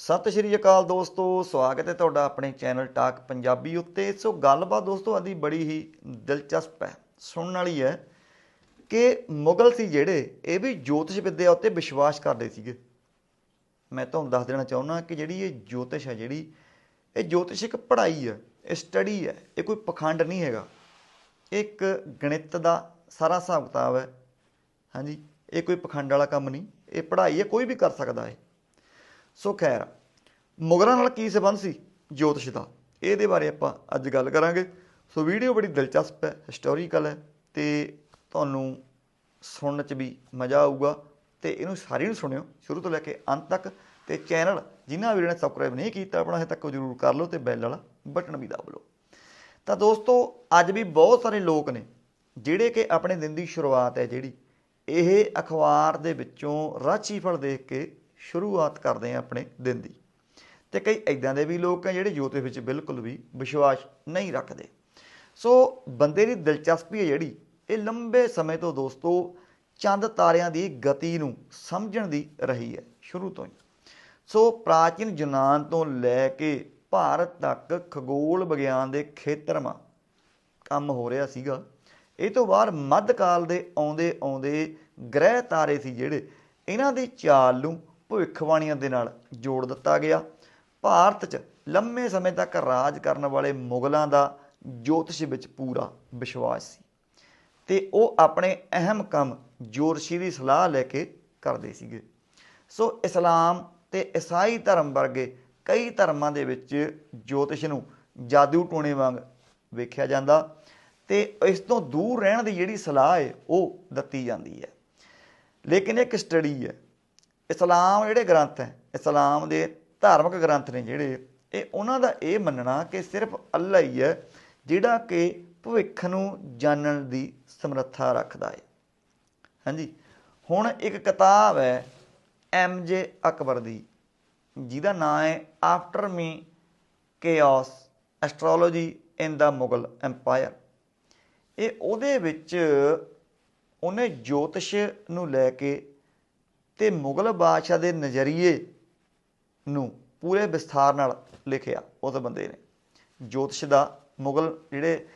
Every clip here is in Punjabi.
ਸਤਿ ਸ਼੍ਰੀ ਅਕਾਲ ਦੋਸਤੋ, ਸਵਾਗਤ ਹੈ ਤੁਹਾਡਾ ਆਪਣੇ ਚੈਨਲ ਟਾਕ ਪੰਜਾਬੀ ਉੱਤੇ। ਸੋ ਗੱਲਬਾਤ ਦੋਸਤੋ, ਆਦੀ ਬੜੀ ਹੀ ਦਿਲਚਸਪ ਹੈ। ਸੁਣਨ ਵਾਲੀ ਹੈ ਕਿ ਮੁਗਲ ਸੀ ਜਿਹੜੇ, ਇਹ ਵੀ ਜੋਤਿਸ਼ ਵਿੱਦਿਆ ਉੱਤੇ ਵਿਸ਼ਵਾਸ ਕਰਦੇ ਸੀਗੇ। ਮੈਂ ਤੁਹਾਨੂੰ ਦੱਸ ਦੇਣਾ ਚਾਹੁੰਦਾ ਕਿ ਜਿਹੜੀ ਇਹ ਜੋਤਿਸ਼ ਹੈ, ਜਿਹੜੀ ਇਹ ਜੋਤਿਸ਼ ਇੱਕ ਪੜ੍ਹਾਈ ਹੈ, ਇਹ ਸਟੱਡੀ ਹੈ, ਇਹ ਕੋਈ ਪਖੰਡ ਨਹੀਂ ਹੈਗਾ। ਇਹ ਇੱਕ ਗਣਿਤ ਦਾ ਸਾਰਾ ਹਿਸਾਬ ਕਿਤਾਬ ਹੈ। ਹਾਂਜੀ, ਇਹ ਕੋਈ ਪਖੰਡ ਵਾਲਾ ਕੰਮ ਨਹੀਂ, ਇਹ ਪੜ੍ਹਾਈ ਹੈ, ਕੋਈ ਵੀ ਕਰ ਸਕਦਾ ਹੈ। ਸੋ ਖੈਰ, ਮੁਗਲਾਂ ਨਾਲ ਕੀ ਸੰਬੰਧ ਸੀ ਜੋਤਿਸ਼ ਦਾ? ਇਹਦੇ ਬਾਰੇ ਆਪਾਂ ਅੱਜ ਗੱਲ ਕਰਾਂਗੇ। ਸੋ ਵੀਡੀਓ ਬੜੀ ਦਿਲਚਸਪ ਹੈ ਹਿਸਟੋਰੀਕਲ ਹੈ ਤੇ ਤੁਹਾਨੂੰ ਸੁਣਨ 'ਚ ਵੀ ਮਜ਼ਾ ਆਊਗਾ ਤੇ ਇਹਨੂੰ ਸਾਰੀ ਨੂੰ ਸੁਣਿਓ ਸ਼ੁਰੂ ਤੋਂ ਲੈ ਕੇ ਅੰਤ ਤੱਕ ਤੇ ਚੈਨਲ ਜਿਨ੍ਹਾਂ ਵੀਰਾਂ ਨੇ ਸਬਸਕ੍ਰਾਈਬ ਨਹੀਂ ਕੀਤਾ ਆਪਣਾ ਹਜੇ ਤੱਕ ਉਹ ਜ਼ਰੂਰ ਕਰ ਲਓ ਤੇ ਬੈਲ ਵਾਲਾ ਬਟਨ ਵੀ ਦਬਾ ਲਓ। ਤਾਂ ਦੋਸਤੋ, ਅੱਜ ਵੀ ਬਹੁਤ ਸਾਰੇ ਲੋਕ ਨੇ ਜਿਹੜੇ ਕਿ ਆਪਣੇ ਦਿਨ ਦੀ ਸ਼ੁਰੂਆਤ ਹੈ ਜਿਹੜੀ, ਇਹ ਅਖਬਾਰ ਦੇ ਵਿੱਚੋਂ ਰਾਚੀ ਫਲ ਦੇਖ ਕੇ ਸ਼ੁਰੂਆਤ ਕਰਦੇ ਆ ਆਪਣੇ ਦਿਨ ਦੀ। ਤੇ ਕਈ ਐਦਾਂ ਦੇ ਵੀ ਲੋਕ ਆ ਜਿਹੜੇ ਜੋਤਿਸ਼ ਵਿੱਚ ਬਿਲਕੁਲ ਵੀ ਵਿਸ਼ਵਾਸ ਨਹੀਂ ਰੱਖਦੇ। ਸੋ ਬੰਦੇ ਦੀ ਦਿਲਚਸਪੀ ਹੈ ਜਿਹੜੀ, ਇਹ ਲੰਬੇ ਸਮੇਂ ਤੋਂ ਦੋਸਤੋ ਚੰਦ ਤਾਰਿਆਂ ਦੀ ਗਤੀ ਨੂੰ ਸਮਝਣ ਦੀ ਰਹੀ ਹੈ ਸ਼ੁਰੂ ਤੋਂ ਹੀ। ਸੋ ਪ੍ਰਾਚੀਨ ਯੂਨਾਨ ਤੋਂ ਲੈ ਕੇ ਭਾਰਤ ਤੱਕ ਖਗੋਲ ਵਿਗਿਆਨ ਦੇ ਖੇਤਰ ਕੰਮ ਹੋ ਰਿਹਾ ਸੀਗਾ। ਇਹ ਤੋਂ ਬਾਅਦ ਮੱਧਕਾਲ ਦੇ ਆਉਂਦੇ ਆਉਂਦੇ ਗ੍ਰਹਿ ਤਾਰੇ ਸੀ ਜਿਹੜੇ ਇਹਨਾਂ ਦੀ ਚਾਲ ਨੂੰ ਭਵਿੱਖਬਾਣੀਆਂ ਦੇ ਨਾਲ ਜੋੜ ਦਿੱਤਾ ਗਿਆ। ਭਾਰਤ 'ਚ ਲੰਮੇ ਸਮੇਂ ਤੱਕ ਰਾਜ ਕਰਨ ਵਾਲੇ ਮੁਗਲਾਂ ਦਾ ਜੋਤਿਸ਼ ਵਿੱਚ ਪੂਰਾ ਵਿਸ਼ਵਾਸ ਸੀ ਤੇ ਉਹ ਆਪਣੇ ਅਹਿਮ ਕੰਮ ਜੋਤਸ਼ੀ ਦੀ ਸਲਾਹ ਲੈ ਕੇ ਕਰਦੇ ਸੀਗੇ। ਸੋ ਇਸਲਾਮ ਤੇ ਈਸਾਈ ਧਰਮ ਵਰਗੇ ਕਈ ਧਰਮਾਂ ਦੇ ਵਿੱਚ ਜੋਤਿਸ਼ ਨੂੰ ਜਾਦੂ ਟੋਣੇ ਵਾਂਗ ਵੇਖਿਆ ਜਾਂਦਾ ਤੇ ਇਸ ਤੋਂ ਦੂਰ ਰਹਿਣ ਦੀ ਜਿਹੜੀ ਸਲਾਹ ਹੈ, ਉਹ ਦਿੱਤੀ ਜਾਂਦੀ ਹੈ। ਲੇਕਿਨ ਇੱਕ ਸਟੱਡੀ ਹੈ ਇਸਲਾਮ ਜਿਹੜੇ ਗ੍ਰੰਥ ਹੈ, ਇਸਲਾਮ ਦੇ ਧਾਰਮਿਕ ਗ੍ਰੰਥ ਨੇ ਜਿਹੜੇ, ਇਹ ਉਹਨਾਂ ਦਾ ਇਹ ਮੰਨਣਾ ਕਿ ਸਿਰਫ ਅੱਲਾ ਹੀ ਹੈ ਜਿਹੜਾ ਕਿ ਭਵਿੱਖ ਨੂੰ ਜਾਣਨ ਦੀ ਸਮਰੱਥਾ ਰੱਖਦਾ ਹੈ। ਹਾਂਜੀ, ਹੁਣ ਇੱਕ ਕਿਤਾਬ ਹੈ ਐਮ ਜੇ ਅਕਬਰ ਦੀ, ਜਿਹਦਾ ਨਾਮ ਹੈ after me chaos astrology in the Mughal empire ਇਹ ਉਹਦੇ ਵਿੱਚ ਉਹਨੇ ਜੋਤਿਸ਼ ਨੂੰ ਲੈ ਕੇ ਤੇ ਮੁਗਲ ਬਾਦਸ਼ਾਹ ਦੇ ਨਜ਼ਰੀਏ ਨੂੰ ਪੂਰੇ ਵਿਸਥਾਰ ਨਾਲ ਲਿਖਿਆ ਉਸ ਬੰਦੇ ਨੇ। ਜੋਤਿਸ਼ ਦਾ ਮੁਗਲ ਜਿਹੜੇ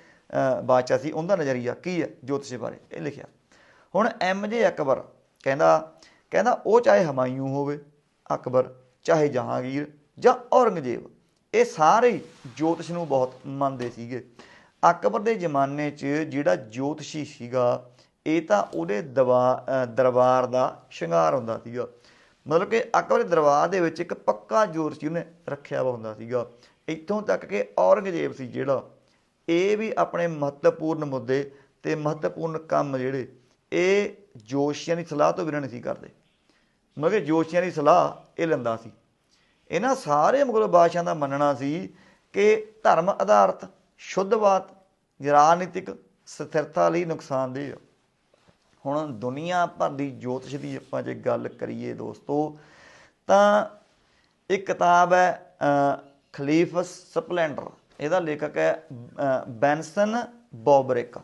ਬਾਦਸ਼ਾਹ ਸੀ, ਉਹਦਾ ਨਜ਼ਰੀਆ ਕੀ ਹੈ ਜੋਤਿਸ਼ ਬਾਰੇ ਇਹ ਲਿਖਿਆ। ਹੁਣ ਐਮ ਜੇ ਅਕਬਰ ਕਹਿੰਦਾ ਕਹਿੰਦਾ ਉਹ ਚਾਹੇ ਹਮਾਯੂ ਹੋਵੇ, ਅਕਬਰ, ਚਾਹੇ ਜਹਾਂਗੀਰ ਜਾਂ ਔਰੰਗਜ਼ੇਬ, ਇਹ ਸਾਰੇ ਹੀ ਜੋਤਿਸ਼ ਨੂੰ ਬਹੁਤ ਮੰਨਦੇ ਸੀਗੇ। ਅਕਬਰ ਦੇ ਜ਼ਮਾਨੇ 'ਚ ਜਿਹੜਾ ਜੋਤਿਸ਼ੀ ਸੀਗਾ ਇਹ ਤਾਂ ਉਹਦੇ ਦਵਾ ਦਰਬਾਰ ਦਾ ਸ਼ਿੰਗਾਰ ਹੁੰਦਾ ਸੀਗਾ। ਮਤਲਬ ਕਿ ਅਕਬਰ ਦੇ ਦਰਬਾਰ ਦੇ ਵਿੱਚ ਇੱਕ ਪੱਕਾ ਜ਼ੋਰ ਸੀ ਉਹਨੇ ਰੱਖਿਆ ਵਾ ਹੁੰਦਾ ਸੀਗਾ। ਇੱਥੋਂ ਤੱਕ ਕਿ ਔਰੰਗਜ਼ੇਬ ਸੀ ਜਿਹੜਾ, ਇਹ ਵੀ ਆਪਣੇ ਮਹੱਤਵਪੂਰਨ ਮੁੱਦੇ ਤੇ ਮਹੱਤਵਪੂਰਨ ਕੰਮ ਜਿਹੜੇ, ਇਹ ਜੋਸ਼ੀਆਂ ਦੀ ਸਲਾਹ ਤੋਂ ਬਿਨਾਂ ਨਹੀਂ ਸੀ ਕਰਦੇ। ਮਗਰ ਜੋਸ਼ੀਆਂ ਦੀ ਸਲਾਹ ਇਹ ਲੈਂਦਾ ਸੀ। ਇਹਨਾਂ ਸਾਰੇ ਮੁਗਲ ਬਾਦਸ਼ਾਹਾਂ ਦਾ ਮੰਨਣਾ ਸੀ ਕਿ ਧਰਮ ਆਧਾਰਿਤ ਸ਼ੁੱਧਵਾਦ ਰਾਜਨੀਤਿਕ ਸਥਿਰਤਾ ਲਈ ਨੁਕਸਾਨਦੇਹ ਆ। ਹੁਣ ਦੁਨੀਆ ਭਰ ਦੀ ਜੋਤਿਸ਼ ਦੀ ਆਪਾਂ ਜੇ ਗੱਲ ਕਰੀਏ ਦੋਸਤੋ, ਤਾਂ ਇੱਕ ਕਿਤਾਬ ਹੈ ਖਲੀਫ ਸਪਲੈਂਡਰ। ਇਹਦਾ ਲੇਖਕ ਹੈ ਬੈਨਸਨ ਬੋਬਰਿਕ।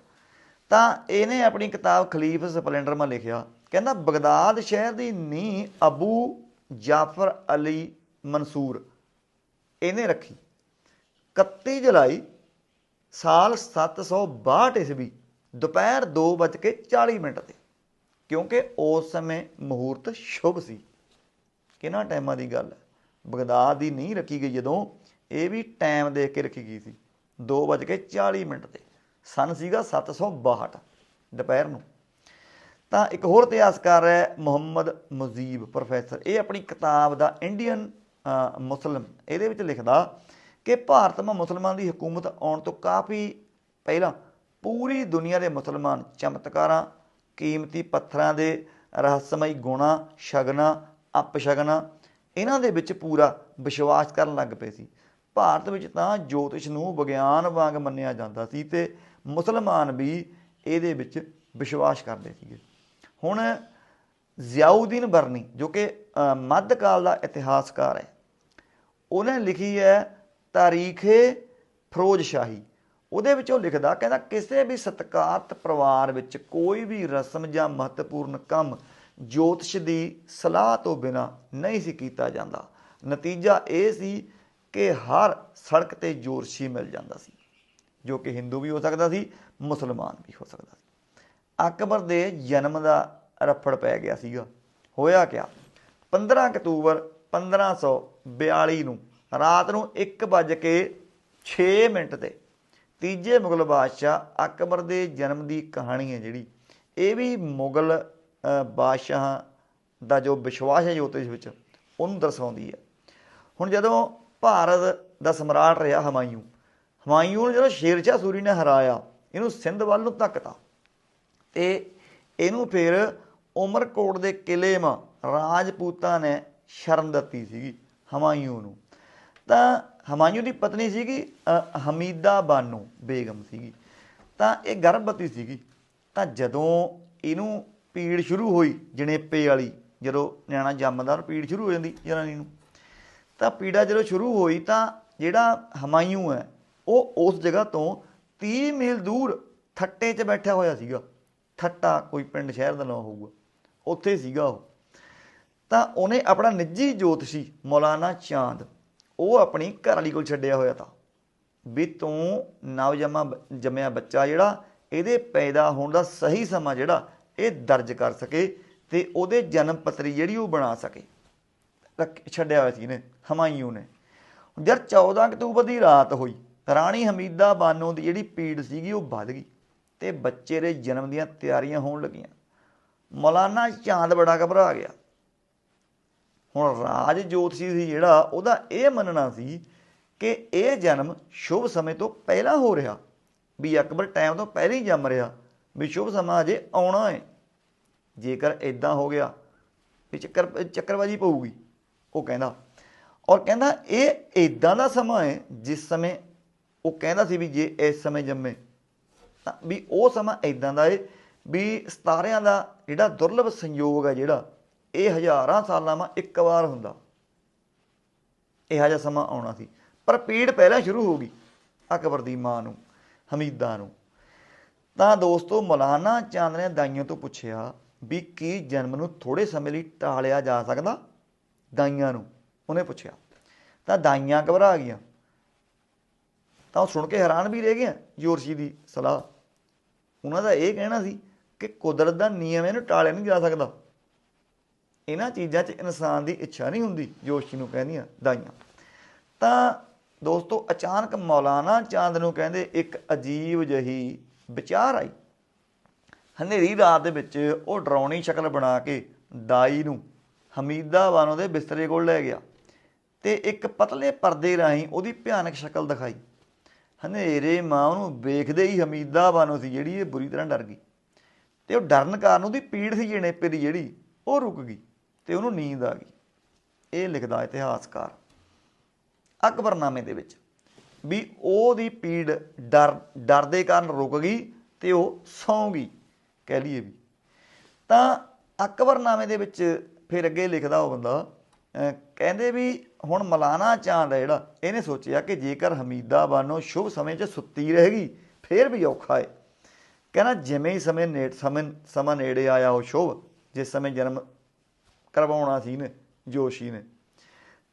ਤਾਂ ਇਹਨੇ ਆਪਣੀ ਕਿਤਾਬ ਖਲੀਫ ਸਪਲੈਂਡਰ ਮਾ ਲਿਖਿਆ। ਕਹਿੰਦਾ, ਬਗਦਾਦ ਸ਼ਹਿਰ ਦੀ ਨੀ ਅਬੂ ਜਾਫਰ ਅਲੀ ਮਨਸੂਰ। ਇਹਨੇ ਰੱਖੀ। 31 ਜੁਲਾਈ ਸਾਲ 762 ਈਸਵੀ ਦੁਪਹਿਰ 2:40 ਮਿੰਟ ਤੇ ਕਿਉਂਕਿ ਉਸ ਸਮੇਂ ਮਹੂਰਤ ਸ਼ੁਭ ਸੀ। ਕਿਹਨਾਂ ਟਾਈਮਾਂ ਦੀ ਗੱਲ ਹੈ। ਬਗਦਾਦ ਦੀ ਨਹੀਂ ਰੱਖੀ ਗਈ ਜਦੋਂ ਇਹ ਵੀ ਟਾਈਮ ਦੇਖ ਕੇ ਰੱਖੀ ਗਈ ਸੀ 2:40 ਮਿੰਟ ਤੇ। ਸਨ ਸੀਗਾ 762 ਦੁਪਹਿਰ ਨੂੰ। ਤਾਂ ਇੱਕ ਹੋਰ ਇਤਿਹਾਸਕਾਰ ਹੈ ਮੁਹੰਮਦ ਮੁਜੀਬ ਪ੍ਰੋਫੈਸਰ। ਇਹ ਆਪਣੀ ਕਿਤਾਬ ਦਾ ਇੰਡੀਅਨ ਅ, ਮੁਸਲਮ ਇਹਦੇ ਵਿੱਚ ਲਿਖਦਾ ਕਿ ਭਾਰਤ ਮਾ ਮੁਸਲਮਾਨ ਦੀ ਹਕੂਮਤ ਆਉਣ ਤੋਂ ਕਾਫੀ ਪਹਿਲਾਂ ਪੂਰੀ ਦੁਨੀਆ ਦੇ ਮੁਸਲਮਾਨ ਚਮਤਕਾਰਾਂ ਕੀਮਤੀ ਪੱਥਰਾਂ ਦੇ ਰਹੱਸਮਈ ਗੁਣਾ ਸ਼ਗਨਾ ਅਪਸ਼ਗਨਾ ਇਹਨਾਂ ਦੇ ਵਿੱਚ ਪੂਰਾ ਵਿਸ਼ਵਾਸ ਕਰਨ ਲੱਗ ਪਏ ਸੀ। ਭਾਰਤ ਵਿੱਚ ਤਾਂ ਜੋਤਿਸ਼ ਨੂੰ ਵਿਗਿਆਨ ਵਾਂਗ ਮੰਨਿਆ ਜਾਂਦਾ ਸੀ ਤੇ ਮੁਸਲਮਾਨ ਵੀ ਇਹਦੇ ਵਿੱਚ ਵਿਸ਼ਵਾਸ ਕਰਦੇ ਸੀਗੇ। ਹੁਣ ਜ਼ਿਆਉਦੀਨ ਬਰਨੀ ਜੋ ਕਿ ਅ, ਮੱਧਕਾਲ ਦਾ ਇਤਿਹਾਸਕਾਰ ਹੈ ਉਹਨੇ ਲਿਖੀ ਹੈ ਤਾਰੀਖੇ ਫਿਰੋਜ਼ ਸ਼ਾਹੀ ਉਹਦੇ ਵਿੱਚ ਉਹ ਲਿਖਦਾ, ਕਹਿੰਦਾ ਕਿਸੇ ਵੀ ਸਤਕਾਰਤ ਪਰਿਵਾਰ ਵਿੱਚ ਕੋਈ ਵੀ ਰਸਮ ਜਾਂ ਮਹੱਤਵਪੂਰਨ ਕੰਮ ਜੋਤਿਸ਼ ਦੀ ਸਲਾਹ ਤੋਂ ਬਿਨਾ ਨਹੀਂ ਸੀ ਕੀਤਾ ਜਾਂਦਾ। ਨਤੀਜਾ ਇਹ ਸੀ ਕਿ ਹਰ ਸੜਕ ਤੇ ਜੋਰਸ਼ੀ ਮਿਲ ਜਾਂਦਾ ਸੀ, ਜੋ ਕਿ ਹਿੰਦੂ ਵੀ ਹੋ ਸਕਦਾ ਸੀ, ਮੁਸਲਮਾਨ ਵੀ ਹੋ ਸਕਦਾ ਸੀ। ਅਕਬਰ ਦੇ ਜਨਮ ਦਾ ਰਫੜ ਪੈ ਗਿਆ ਸੀਗਾ। ਹੋਇਆ ਕਿਆ? 15 ਅਕਤੂਬਰ 1542 ਨੂੰ ਰਾਤ ਨੂੰ 1:06 ਮਿੰਟ ਤੇ ਤੀਜੇ ਮੁਗਲ ਬਾਦਸ਼ਾਹ ਅਕਬਰ ਦੇ ਜਨਮ ਦੀ ਕਹਾਣੀ ਹੈ ਜਿਹੜੀ। ਇਹ ਵੀ ਮੁਗਲ ਬਾਦਸ਼ਾਹ ਦਾ ਜੋ ਵਿਸ਼ਵਾਸ ਹੈ ਜੋਤਿਸ਼ ਵਿੱਚ, ਉਹਨੂੰ ਦਰਸਾਉਂਦੀ ਹੈ। ਹੁਣ ਜਦੋਂ ਭਾਰਤ ਦਾ ਸਮਰਾਟ ਰਿਹਾ ਹਮਾਇੂ ਹਮਾਯੂ ਨੂੰ ਜਦੋਂ ਸ਼ੇਰਸ਼ਾਹ ਸੂਰੀ ਨੇ ਹਰਾਇਆ, ਇਹਨੂੰ ਸਿੰਧ ਵੱਲ ਨੂੰ ਧੱਕਤਾ। ਤੇ ਇਹਨੂੰ ਫਿਰ ਉਮਰਕੋਟ ਦੇ ਕਿਲੇ ਮਾ ਰਾਜਪੂਤਾਂ ਨੇ ਸ਼ਰਨ ਦਿੱਤੀ ਸੀਗੀ ਹਮਾਇੂ ਨੂੰ। ਤਾਂ ਹਮਾਇੂ ਦੀ ਪਤਨੀ ਸੀਗੀ ਹਮੀਦਾ ਬਾਨੋ ਬੇਗਮ ਸੀਗੀ। ਤਾਂ ਇਹ ਗਰਭਵਤੀ ਸੀਗੀ। ਤਾਂ ਜਦੋਂ ਇਹਨੂੰ ਪੀੜ ਸ਼ੁਰੂ ਹੋਈ ਜਣੇਪੇ ਵਾਲੀ, ਜਦੋਂ ਨਿਆਣਾ ਜੰਮਦਾ ਉਹ ਪੀੜ ਸ਼ੁਰੂ ਹੋ ਜਾਂਦੀ ਜਨਾਨੀ ਨੂੰ, ਤਾਂ ਪੀੜਾ ਜਦੋਂ ਸ਼ੁਰੂ ਹੋਈ ਤਾਂ ਜਿਹੜਾ ਹਮਾਇੂ ਹੈ, ਉਹ ਉਸ ਜਗ੍ਹਾ ਤੋਂ 30 ਮੀਲ ਦੂਰ ਥੱਟੇ 'ਚ ਬੈਠਾ ਹੋਇਆ ਸੀਗਾ। ਥੱਟਾ ਕੋਈ ਪਿੰਡ ਸ਼ਹਿਰ ਦਾ ਨਾਮ ਹੋਊਗਾ, ਉੱਥੇ ਸੀਗਾ ਉਹ। ਤਾਂ ਉਹਨੇ ਆਪਣਾ ਨਿੱਜੀ ਜੋਤਸ਼ੀ ਮੌਲਾਨਾ ਚਾਂਦ ਉਹ ਆਪਣੀ ਘਰ ਵਾਲੀ ਕੋਲ ਛੱਡਿਆ ਹੋਇਆ ਤਾਂ। ਵੀ ਤੂੰ ਨਵਜਮਾ ਜੰਮਿਆ ਬੱਚਾ ਜਿਹੜਾ, ਇਹਦੇ ਪੈਦਾ ਹੋਣ ਦਾ ਸਹੀ ਸਮਾਂ ਜਿਹੜਾ, ਇਹ ਦਰਜ ਕਰ ਸਕੇ ਤੇ ਉਹਦੇ ਜਨਮ ਪੱਤਰੀ ਜਿਹੜੀ ਉਹ ਬਣਾ ਸਕੇ। ਰੱਖ- ਛੱਡਿਆ ਹੋਇਆ ਸੀ ਨੇ ਹਮਾਯੂ ਨੇ। ਜਦ 14 ਅਕਤੂਬਰ ਦੀ ਰਾਤ ਹੋਈ, ਰਾਣੀ ਹਮੀਦਾ ਬਾਨੋ ਦੀ ਜਿਹੜੀ ਪੀੜ ਸੀਗੀ ਉਹ ਵੱਧ ਗਈ ਤੇ ਬੱਚੇ ਦੇ ਜਨਮ ਦੀਆਂ ਤਿਆਰੀਆਂ ਹੋਣ ਲੱਗੀਆਂ। ਮੌਲਾਨਾ ਚਾਂਦ ਬੜਾ ਘਬਰਾ ਗਿਆ। ਹੁਣ ਰਾਜ ਜੋਤਸ਼ੀ ਸੀ ਜਿਹੜਾ, ਉਹਦਾ ਇਹ ਮੰਨਣਾ ਸੀ ਕਿ ਇਹ ਜਨਮ ਸ਼ੁਭ ਸਮੇਂ ਤੋਂ ਪਹਿਲਾਂ ਹੋ ਰਿਹਾ। ਵੀ ਅਕਬਰ ਟਾਈਮ ਤੋਂ ਪਹਿਲਾਂ ਹੀ ਜੰਮ ਰਿਹਾ। ਵੀ ਸ਼ੁਭ ਸਮਾਂ ਅਜੇ ਆਉਣਾ ਹੈ ਜੇਕਰ ਇਦਾਂ ਹੋ ਗਿਆ, ਵੀ ਚੱਕਰ ਚੱਕਰਬਾਜੀ ਪਊਗੀ, ਉਹ ਕਹਿੰਦਾ। ਔਰ ਕਹਿੰਦਾ, ਇਹ ਇਦਾਂ ਦਾ ਸਮਾਂ ਹੈ ਜਿਸ ਸਮੇਂ ਉਹ ਕਹਿੰਦਾ ਸੀ ਵੀ ਜੇ ਇਸ ਸਮੇਂ ਜੰਮੇ, ਤਾਂ ਵੀ ਉਹ ਸਮਾਂ ਇਦਾਂ ਦਾ ਏ ਵੀ ਸਤਾਰਿਆਂ ਦਾ ਜਿਹੜਾ ਦੁਰਲਭ ਸੰਯੋਗ ਹੈ ਜਿਹੜਾ ਇਹ ਹਜ਼ਾਰਾਂ ਸਾਲਾਂ ਮਾ ਇੱਕ ਵਾਰ ਹੁੰਦਾ। ਇਹੋ ਜਿਹਾ ਸਮਾਂ ਆਉਣਾ ਸੀ। ਪਰ ਪੀੜ ਪਹਿਲਾਂ ਸ਼ੁਰੂ ਹੋ ਗਈ, ਅਕਬਰ ਦੀ ਮਾਂ ਨੂੰ, ਹਮੀਦਾ ਨੂੰ। ਤਾਂ ਦੋਸਤੋ, ਮੌਲਾਨਾ ਚੰਦ ਨੇ ਦਾਈਆਂ ਤੋਂ ਪੁੱਛਿਆ ਵੀ ਕੀ ਜਨਮ ਨੂੰ ਥੋੜੇ ਸਮੇਂ ਲਈ ਟਾਲਿਆ ਜਾ ਸਕਦਾ? ਦਾਈਆਂ ਨੂੰ, ਉਹਨੇ ਪੁੱਛਿਆ। ਤਾਂ ਦਾਈਆਂ ਘਬਰਾ ਗਈਆਂ। ਤਾਂ ਉਹ ਸੁਣ ਕੇ ਹੈਰਾਨ ਵੀ ਰਹਿ ਗਏ ਜੋਰਸ਼ੀ ਦੀ ਸਲਾਹ। ਉਹਨਾਂ ਦਾ ਇਹ ਕਹਿਣਾ ਸੀ ਕਿ ਕੁਦਰਤ ਦਾ ਨਿਯਮ ਇਹਨੂੰ ਟਾਲਿਆ ਨਹੀਂ ਜਾ ਸਕਦਾ। ਇਹਨਾਂ ਚੀਜ਼ਾਂ 'ਚ ਇਨਸਾਨ ਦੀ ਇੱਛਾ ਨਹੀਂ ਹੁੰਦੀ, ਜੋਸ਼ੀ ਨੂੰ ਕਹਿੰਦੀਆਂ ਦਾਈਆਂ। ਤਾਂ ਦੋਸਤੋ, ਅਚਾਨਕ ਮੌਲਾਨਾ ਚਾਂਦ ਨੂੰ ਕਹਿੰਦੇ ਇੱਕ ਅਜੀਬ ਜਹੀ ਵਿਚਾਰ ਆਈ। ਹਨੇਰੀ ਰਾਤ ਦੇ ਵਿੱਚ ਉਹ ਡਰਾਉਣੀ ਸ਼ਕਲ ਬਣਾ ਕੇ ਦਾਈ ਨੂੰ ਹਮੀਦਾ ਬਾਨੋ ਦੇ ਬਿਸਤਰੇ ਕੋਲ ਲੈ ਗਿਆ ਤੇ ਇੱਕ ਪਤਲੇ ਪਰਦੇ ਰਾਹੀਂ ਉਹਦੀ ਭਿਆਨਕ ਸ਼ਕਲ ਦਿਖਾਈ। ਹਨੇਰੇ ਮਾਂ ਉਹਨੂੰ ਵੇਖਦੇ ਹੀ ਹਮੀਦਾ ਬਾਨੋ ਸੀ ਜਿਹੜੀ ਇਹ ਬੁਰੀ ਤਰ੍ਹਾਂ ਡਰ ਗਈ। ਤੇ ਉਹ ਡਰਨ ਕਾਰਨ ਉਹਦੀ ਪੀੜ ਸੀ ਜਣੇਪੇ ਦੀ ਜਿਹੜੀ, ਉਹ ਰੁਕ ਗਈ। ਤੇ ਉਹਨੂੰ ਨੀਂਦ ਆ ਗਈ। ਇਹ ਲਿਖਦਾ ਇਤਿਹਾਸਕਾਰ ਅਕਬਰਨਾਮੇ ਦੇ ਵਿੱਚ ਵੀ ਉਹਦੀ ਪੀੜ ਡਰ ਡਰ ਦੇ ਕਾਰਨ ਰੁਕ ਗਈ ਤੇ ਉਹ ਸੌਂ ਗਈ, ਕਹਿ ਲਈਏ ਵੀ। ਤਾਂ ਅਕਬਰਨਾਮੇ ਦੇ ਵਿੱਚ ਫਿਰ ਅੱਗੇ ਲਿਖਦਾ ਉਹ ਬੰਦਾ ਕਹਿੰਦੇ ਵੀ ਹੁਣ ਮਲਾਨਾ ਚਾਂਦ ਹੈ ਜਿਹੜਾ, ਇਹਨੇ ਸੋਚਿਆ ਕਿ ਜੇਕਰ ਹਮੀਦਾ ਬਾਨੋ ਸ਼ੁਭ ਸਮੇਂ 'ਚ ਸੁੱਤੀ ਰਹੇਗੀ ਫੇਰ ਵੀ ਔਖਾ ਹੈ ਕਹਿੰਦਾ ਜਿਵੇਂ ਹੀ ਸਮੇਂ ਨੇੜ, ਸਮੇਂ, ਸਮਾਂ ਨੇੜੇ ਆਇਆ ਉਹ ਸ਼ੁਭ, ਜਿਸ ਸਮੇਂ ਜਨਮ ਕਰਵਾਉਣਾ ਸੀ ਨੇ ਜੋਸ਼ੀ ਨੇ।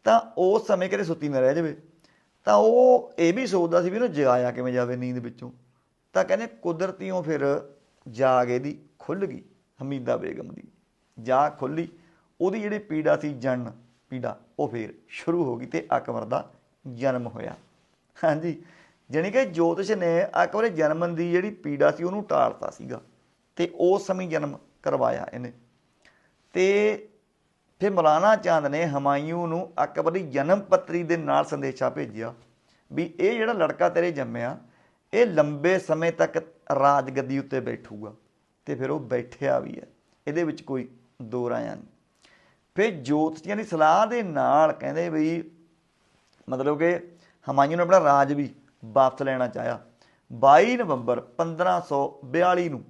ਤਾਂ ਉਸ ਸਮੇਂ ਕਿਤੇ ਸੁੱਤੀ ਨਾ ਰਹਿ ਜਾਵੇ। ਤਾਂ ਉਹ ਇਹ ਵੀ ਸੋਚਦਾ ਸੀ ਵੀ ਇਹਨੂੰ ਜਗਾਇਆ ਕਿਵੇਂ ਜਾਵੇ ਨੀਂਦ ਵਿੱਚੋਂ। ਤਾਂ ਕਹਿੰਦੇ ਕੁਦਰਤੀਓਂ ਫਿਰ ਜਾਗ ਇਹਦੀ ਖੁੱਲ ਗਈ, ਹਮੀਦਾ ਬੇਗਮ ਦੀ। ਜਾਗ ਖੁੱਲੀ ਉਹਦੀ ਜਿਹੜੀ ਪੀੜਾ ਸੀ ਜਨ ਪੀੜਾ, ਉਹ ਫਿਰ ਸ਼ੁਰੂ ਹੋ ਗਈ ਤੇ ਅਕਬਰ ਦਾ ਜਨਮ ਹੋਇਆ। ਹਾਂਜੀ, ਜਾਣੀ ਕਿ ਜੋਤਿਸ਼ ਨੇ ਅਕਬਰ ਜਨਮ ਦੀ ਜਿਹੜੀ ਪੀੜਾ ਸੀ ਉਹਨੂੰ ਟਾਲਤਾ ਸੀਗਾ ਤੇ ਉਸ ਸਮੇਂ ਜਨਮ ਕਰਵਾਇਆ ਇਹਨੇ। ਤੇ ਫਿਰ ਮੌਲਾਨਾ ਚਾਂਦ ਨੇ ਹਮਾਇੂ ਨੂੰ ਅਕਬਰ ਦੀ ਜਨਮ ਪੱਤਰੀ ਦੇ ਨਾਲ ਸੰਦੇਸ਼ਾ ਭੇਜਿਆ ਵੀ ਇਹ ਜਿਹੜਾ ਲੜਕਾ ਤੇਰੇ ਜੰਮਿਆ, ਇਹ ਲੰਬੇ ਸਮੇਂ ਤੱਕ ਰਾਜਗੱਦੀ ਉੱਤੇ ਬੈਠੂਗਾ ਤੇ ਫਿਰ ਉਹ ਬੈਠਿਆ ਵੀ ਹੈ, ਇਹਦੇ ਵਿੱਚ ਕੋਈ ਦੋ ਰਾਇਆਂ ਨਹੀਂ। ਫਿਰ ਜੋਤਸ਼ੀਆਂ ਦੀ ਸਲਾਹ ਦੇ ਨਾਲ ਕਹਿੰਦੇ ਵੀ, ਮਤਲਬ ਕਿ ਹਮਾਯੂ ਨੇ ਆਪਣਾ ਰਾਜ ਵੀ ਵਾਪਸ ਲੈਣਾ ਚਾਹਿਆ। 22 ਨਵੰਬਰ 1542 ਨੂੰ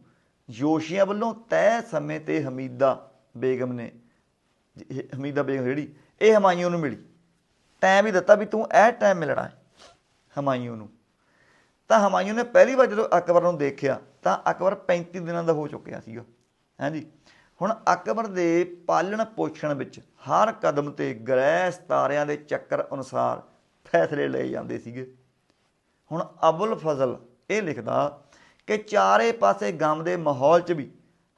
ਜੋਸ਼ੀਆਂ ਵੱਲੋਂ ਤੈਅ ਸਮੇਂ ਤੇ ਹਮੀਦਾ ਬੇਗਮ ਨੇ ਹਮੀਦਾ ਬੇਗਮ ਜਿਹੜੀ, ਇਹ ਹਮਾਯੂ ਨੂੰ ਮਿਲੀ। ਟਾਈਮ ਵੀ ਦਿੱਤਾ ਵੀ ਤੂੰ ਇਹ ਟਾਈਮ ਮਿਲਣਾ ਹੈ ਹਮਾਯੂ ਨੂੰ। ਤਾਂ ਹਮਾਯੂ ਨੇ ਪਹਿਲੀ ਵਾਰ ਜਦੋਂ ਅਕਬਰ ਨੂੰ ਦੇਖਿਆ, ਤਾਂ ਅਕਬਰ 35 ਦਿਨਾਂ ਦਾ ਹੋ ਚੁੱਕਿਆ ਸੀਗਾ। ਹਾਂਜੀ ਹੁਣ ਅਕਬਰ ਦੇ ਪਾਲਣ ਪੋਸ਼ਣ ਵਿੱਚ ਹਰ ਕਦਮ ਤੇ ਗ੍ਰਹਿ ਸਤਾਰਿਆਂ ਦੇ ਚੱਕਰ ਅਨੁਸਾਰ ਫੈਸਲੇ ਲਏ ਜਾਂਦੇ ਸੀਗੇ। ਹੁਣ ਅਬੁਲ ਫਜ਼ਲ ਇਹ ਲਿਖਦਾ ਕਿ ਚਾਰੇ ਪਾਸੇ ਗਮ ਦੇ ਮਾਹੌਲ 'ਚ ਵੀ